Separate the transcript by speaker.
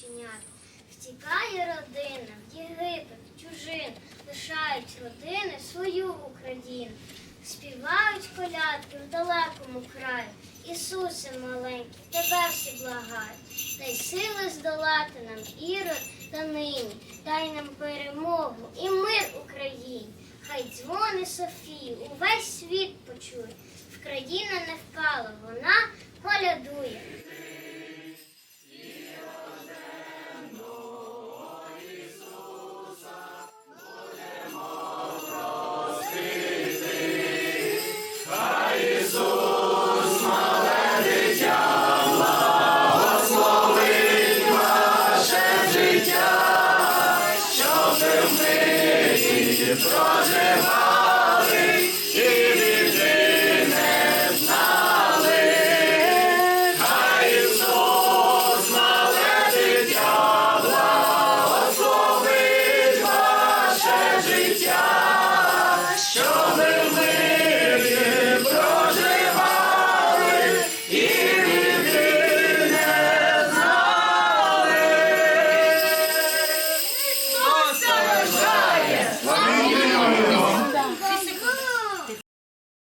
Speaker 1: оченят. Втікає родина в Єгипет, чужин, лишають родини свою Україну. Співають колядки в далекому краю. Ісусе маленький, тебе всі благають. Дай сили здолати нам ірод та нині, дай нам перемогу і мир Україні. Хай дзвони Софії увесь світ почує. В країна не впала, вона.
Speaker 2: Проживали і біди не знали, а Ісус мале життя, благословить ваше життя.